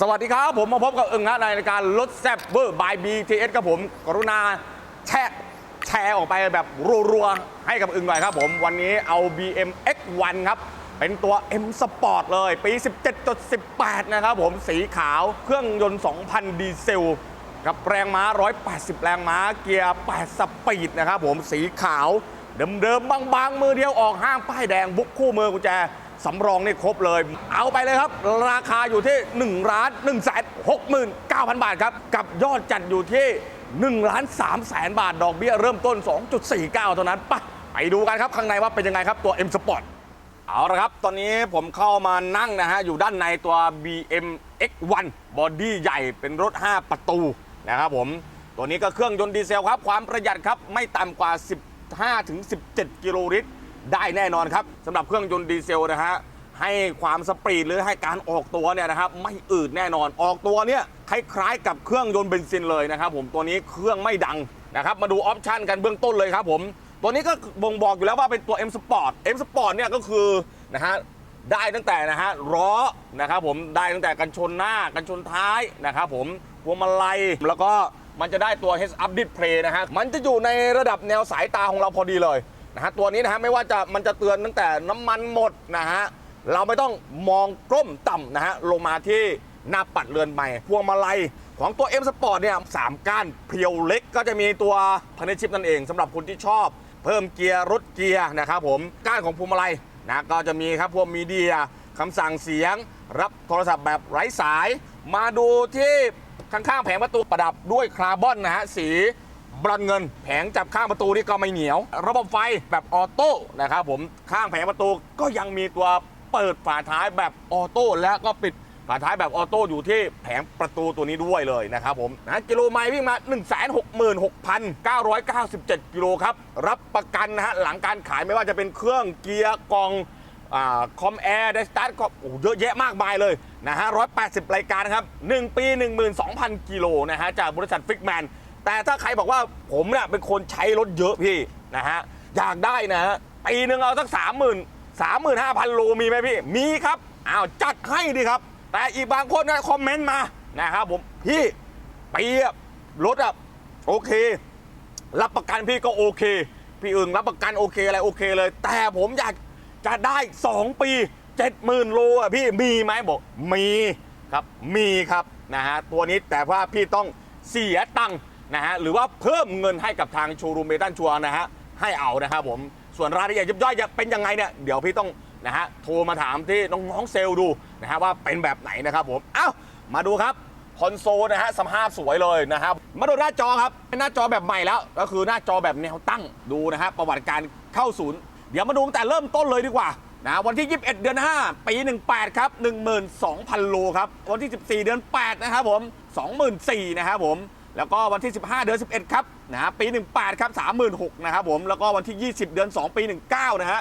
สวัสดีครับผมมาพบกับเอึ่งฮะในรายการรถแซ่บเวอร์บาย BTS ครับผม กรุณาแชร์แชร์ออกไปแบบรัวๆ ให้กับเอึ่งหน่อยครับผม วันนี้เอา BM X1 ครับ เป็นตัว M Sport เลย ปี 17.18 นะครับผมสีขาวเครื่องยนต์ 2,000 ดีเซล กับแรงม้า 180 แรงม้าเกียร์ 8 สปีดนะครับผมสีขาว เดิมๆบางๆ มือเดียวออกห้างป้ายแดง บุกคู่มือกุญแจ สำรองนี่ครบเลย เอาไปเลยครับ ราคาอยู่ที่1ล้าน1แสน69,000 บาทครับ กับยอดจัดอยู่ที่1ล้าน3แสนบาท ดอกเบี้ยเริ่มต้น 2.49 เท่านั้นปะไปดูกันครับ ข้างในว่าเป็นยังไงครับตัว M Sport เอาละครับ ตอนนี้ผมเข้ามานั่งนะฮะ อยู่ด้านในตัว BM X1 บอดี้ใหญ่เป็นรถ 5 ประตูนะครับผม ตัวนี้ก็เครื่องยนต์ดีเซลครับ ความประหยัดครับ ไม่ต่ำกว่า 15-17 กิโลลิตร ได้แน่นอนครับสำหรับเครื่องยนต์ดีเซลนะฮะให้ความสปรีดหรือให้การออกตัวเนี่ยนะครับไม่อืดแน่นอนออกตัวเนี่ยคล้ายๆ กับเครื่องยนต์เบนซินเลยนะครับผมตัวนี้เครื่องไม่ดังนะครับมาดูออปชันกันเบื้องต้นเลยครับผมตัวนี้ก็บ่งบอกอยู่แล้วว่าเป็นตัว M Sport M Sport เนี่ยก็คือนะฮะได้ตั้งแต่นะฮะล้อนะครับผมได้ตั้งแต่กันชนหน้ากันชนท้ายนะครับผมพวงมาลัยแล้วก็มันจะได้ตัว Heads Up Display นะฮะมันจะอยู่ในระดับแนวสายตาของเราพอดีเลย นะฮะตัวนี้นะฮะไม่ว่าจะมันจะเตือนตั้งแต่น้ำมันหมดนะฮะเราไม่ต้องมองก้มต่ำนะฮะลงมาที่หน้าปัดเรือนใหม่ พวงมาลัยของตัว M Sport เนี่ยสามก้านเพียวเล็กก็จะมีตัวพันธชิปนั่นเองสำหรับคนที่ชอบ เพิ่มเกียร์รถเกียร์นะครับผมก้านของพวงมาลัยนะก็จะมีครับพวกมีเดียคำสั่งเสียง รับโทรศัพท์แบบไร้สาย มาดูที่ข้างๆแผงประตูประดับด้วยคาร์บอนนะฮะสี บรอนเงิน แผงจับข้างประตูนี่ก็ไม่เหนียว ระบบไฟแบบออโต้นะครับผมข้างแผงประตูก็ยังมีตัวเปิดฝาท้ายแบบออโต้และก็ปิดฝาท้ายแบบออโต้อยู่ที่แผงประตูตัวนี้ด้วยเลยนะครับผมนะกิโลไมล์วิ่งมา 166,997 กิโลครับ รับประกันนะฮะหลังการขายไม่ว่าจะเป็นเครื่องเกียร์กล่องคอมแอร์ไดสตาร์ทก็โอ้โเยอะแยะมากมายเลยนะฮะ 180 รายการนะครับ 1 ปี 12,000 กิโลนะฮะ จากบริษัทฟิกแมน แต่ถ้าใครบอกว่าผมเนี่ยเป็นคนใช้รถเยอะพี่นะฮะอยากได้นะฮะปีหนึ่งเอาสัก30,000 35,000โลมีไหมพี่มีครับอ้าวจัดให้ดีครับ แต่อีกบางคนนะคอมเมนต์มานะครับผมพี่ปีอะรถอะโอเค รับประกันพี่ก็โอเค พี่อึ่งรับประกันโอเคอะไรโอเคเลย แต่ผมอยากจะได้ 2 ปี 70,000 โลอะพี่มีไหมบอกมีครับมีครับนะฮะตัวนี้แต่ว่าพี่ต้องเสียตังค์ นะฮะหรือว่าเพิ่มเงินให้กับทางโชว์รูมเมตันชัวร์นะฮะให้เอานะครับผมส่วนรายละเอียดยิบย่อยจะเป็นยังไงเนี่ยเดี๋ยวพี่ต้องนะฮะโทรมาถามที่น้องๆเซลล์ดูนะฮะว่าเป็นแบบไหนนะครับผมเอ้ามาดูครับคอนโซลนะฮะสภาพสวยเลยนะครับมาดูหน้าจอครับเป็นหน้าจอแบบใหม่แล้ว ก็คือหน้าจอแบบแนวตั้งดูนะฮะประวัติการเข้าศูนย์ เดี๋ยวมาดูตั้งแต่เริ่มต้นเลยดีกว่านะวันที่ 21 เดือน 5 ปี 18 ครับ 12,000 โลครับ วันที่ 14 เดือน 8 นะครับผม 24,000 นะครับผม แล้วก็วันที่ 15 เดือน 11 ครับนะฮะปี 18 ครับ 36นะครับผมแล้วก็วันที่ 20 เดือน 2 ปี 19 นะฮะ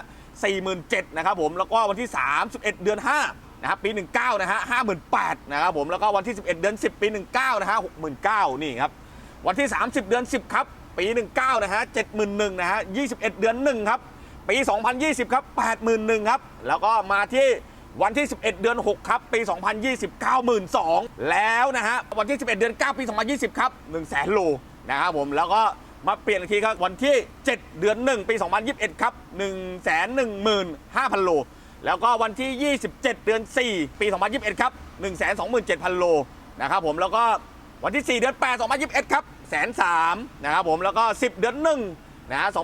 47นะครับผมแล้วก็วันที่ 31 เดือน 5นะครับปี 19 นะฮะ58นะครับผมแล้วก็วันที่ 11 เดือน 10 ปี 19 นะฮะ69นี่ครับวันที่ 30 เดือน 10 ครับ ปี 19 นะฮะ71,000นะฮะ21 เดือน 1 ครับ ปี 2020 ครับ81,000 ครับ แล้วก็มาที่ วันที่ 11 เดือน 6 ครับ ปี 2020 92,000แล้วนะฮะ วันที่ 11 เดือน 9 ปี 2020 ครับ 100,000โลนะครับผม แล้วก็มาเปลี่ยนอีกทีครับวันที่ 7 เดือน 1 ปี 2021 ครับ 115,000 โล แล้วก็วันที่ 27 เดือน 4 ปี 2021 ครับ 127,000 โลนะครับผม แล้วก็วันที่ 4 เดือน 8 2021 ครับแสนสามนะครับผม แล้วก็ 10 เดือน 1 นะฮะ2022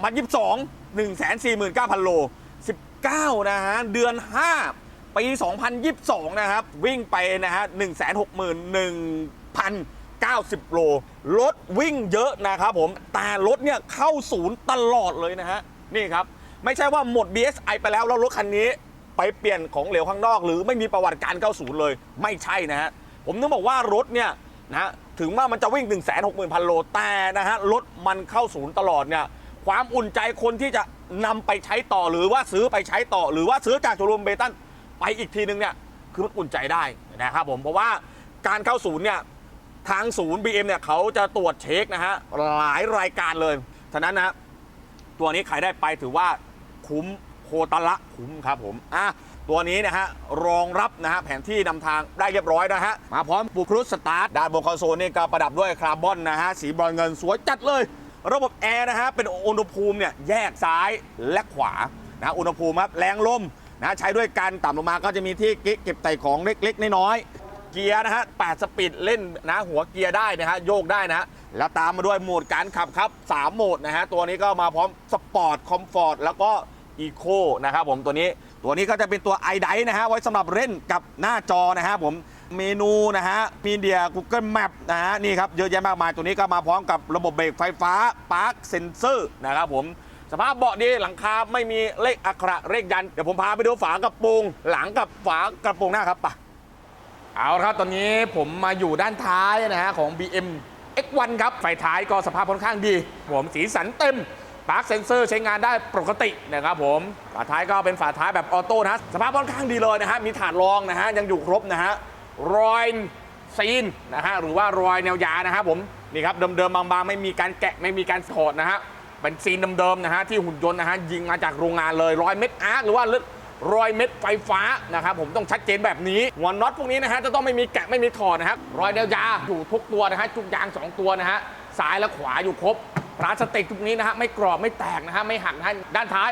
149,000 โล 19 นะฮะ เดือน 5 ปี 2022 นะครับ วิ่งไปนะฮะ 161,090 โล รถวิ่งเยอะนะครับผม แต่รถเนี่ยเข้าศูนย์ตลอดเลยนะฮะ นี่ครับ ไม่ใช่ว่าหมด BSI ไปแล้วแล้วรถคันนี้ไปเปลี่ยนของเหลวข้างนอก หรือไม่มีประวัติการเข้าศูนย์เลย ไม่ใช่นะฮะ ผมต้องบอกว่ารถเนี่ยนะถึงว่ามันจะวิ่ง 1 6 0 0 0 0 โล แต่นะฮะ รถมันเข้าศูนย์ตลอดเนี่ยความอุ่นใจคนที่จะนำไปใช้ต่อหรือว่าซื้อไปใช้ต่อ หรือว่าซื้อจากโชว์รูมเบตัน ไปอีกทีนึงเนี่ยคือมันอุ่นใจได้นะครับผมเพราะว่าการเข้าศูนย์เนี่ยทางศูนย์ BM เนี่ยเขาจะตรวจเช็คนะฮะหลายรายการเลยฉะนั้นนะตัวนี้ใครได้ไปถือว่าคุ้มโคตรละคุ้มครับผมอะตัวนี้นะฮะรองรับนะฮะแผนที่นำทางได้เรียบร้อยนะฮะมาพร้อมปูครุสสตาร์ทด้านบนคอนโซลนี่ก็ประดับด้วยคาร์บอนนะฮะสีบรอนเงินสวยจัดเลย ระบบแอร์นะฮะเป็นอุณหภูมิเนี่ยแยกซ้ายและขวานะอุณหภูมิครับแรงลม นะใช้ด้วยกันต่ำลงมาก็จะมีที่เก็บใส่ของเล็กๆ น้อยๆ เกียร์นะฮะ8สปีดเล่นนะหัวเกียร์ได้นะฮะโยกได้นะฮะแล้วตามมาด้วยโหมดการขับครับ 3 โหมดนะฮะตัวนี้ก็มาพร้อมสปอร์ตคอมฟอร์ตแล้วก็อีโคนะครับผมตัวนี้ตัวนี้ก็จะเป็นตัวไอไดนะฮะไว้สำหรับเล่นกับหน้าจอนะฮะผมเมนูนะฮะมีเดีย Google Map นะฮะนี่ครับเยอะแยะมากมายตัวนี้ก็มาพร้อมกับระบบเบรกไฟฟ้า Park Sensor นะครับผม สภาพเบาะดีหลังคาไม่มีเลขอักขระเลขยัน เดี๋ยวผมพาไปดูฝากระโปรงหลังกับฝากระโปรงหน้าครับปะเอาละครับตอนนี้ผมมาอยู่ด้านท้ายนะฮะของ BM X1 ครับไฟท้ายก็สภาพค่อนข้างดี ผมสีสันเต็มปาร์คเซนเซอร์ใช้งานได้ปกตินะครับผม ฝาท้ายก็เป็นฝาท้ายแบบออโต้นะฮะสภาพค่อนข้างดีเลยนะฮะ มีถาดรองนะฮะ ยังอยู่ครบนะฮะ รอยซีนนะฮะ หรือว่ารอยแนวยานะครับผม นี่ครับ เดิมๆบางๆ ไม่มีการแกะไม่มีการถอดนะฮะ เป็นซีนเดิมๆนะฮะที่หุ่นยนต์นะฮะยิงมาจากโรงงานเลยร้อยเม็ดอาร์คหรือว่าร้อยเม็ดไฟฟ้านะครับผมต้องชัดเจนแบบนี้หัวน็อตพวกนี้นะฮะจะต้องไม่มีแกะไม่มีถอดนะครับรอยเดียวยาอยู่ทุกตัวนะฮะจุกยาง 2 ตัวนะฮะซ้ายและขวาอยู่ครบพลาสติกทุกนี้นะฮะไม่กรอบไม่แตกนะฮะไม่หักนะฮะด้านท้าย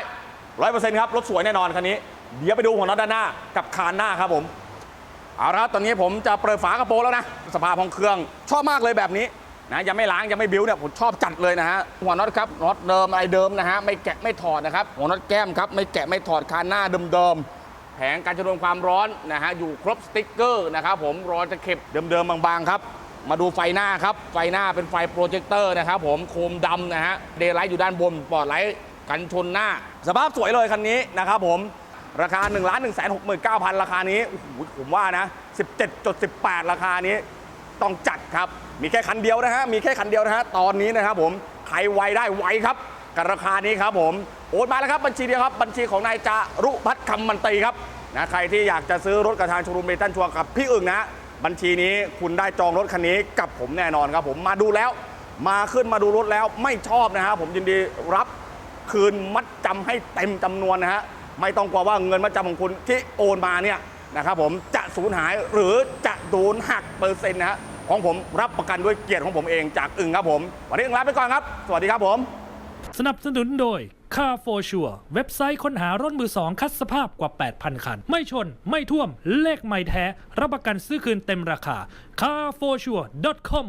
ร้อยเปอร์เซ็นต์ครับรถสวยแน่นอนคันนี้ เดี๋ยวไปดูหัวน็อตด้านหน้ากับคานหน้าครับผมเอาละครับตอนนี้ผมจะเปิดฝากระโปรงแล้วนะสภาพของเครื่องชอบมากเลยแบบนี้ นะยังไม่ล้างยังไม่บิ้วเนี่ยผมชอบจัดเลยนะฮะหัวน็อตครับน็อตเดิมอะไรเดิมนะฮะไม่แกะไม่ถอดนะครับหัวน็อตแก้มครับไม่แกะไม่ถอดคานหน้าเดิมๆแผงการชนวนความร้อนนะฮะอยู่ครบสติ๊กเกอร์นะครับผมรอยตะเข็บเดิมๆบางๆครับมาดูไฟหน้าครับ ไฟหน้าเป็นไฟโปรเจคเตอร์นะครับผมโคมดำนะฮะเดย์ไลท์อยู่ด้านบนปอดไลท์กันชนหน้า สภาพสวยเลยคันนี้นะครับผมราคา1 1 6 9 0 0 0ราคานี้โอ้โหผมว่านะ 17.18 ราคานี้ ต้องจัดครับ มีแค่คันเดียวนะฮะ มีแค่คันเดียวนะฮะ ตอนนี้นะครับผม ใครไวได้ไวครับกับราคานี้ครับผม โอนมาแล้วครับบัญชีเดียวครับ บัญชีของนายจารุพัฒน์คำมันตีครับนะใครที่อยากจะซื้อรถกระทางชว์รูมเมตันชัวร์กับพี่อึ่งนะ บัญชีนี้คุณได้จองรถคันนี้กับผมแน่นอนครับผมมาดูแล้ว มาขึ้นมาดูรถแล้วไม่ชอบนะฮะผมยินดีรับคืนมัดจำให้เต็มจำนวนนะฮะไม่ต้องกลัวว่าเงินมัดจำของคุณที่โอนมาเนี่ยนะครับผมจะสูญหายหรือจะโดนหักเปอร์เซ็นต์นะฮะ ของผมรับประกันด้วยเกียรติของผมเองจากอึ่งครับผม วันนี้อึ่งลาไปก่อนครับ สวัสดีครับผม สนับสนุนโดย Car for Sure เว็บไซต์ค้นหารถมือสองคัดสภาพกว่า 8,000 คัน ไม่ชน ไม่ท่วม เลขไม่แท้ รับประกันซื้อคืนเต็มราคา carforsure.com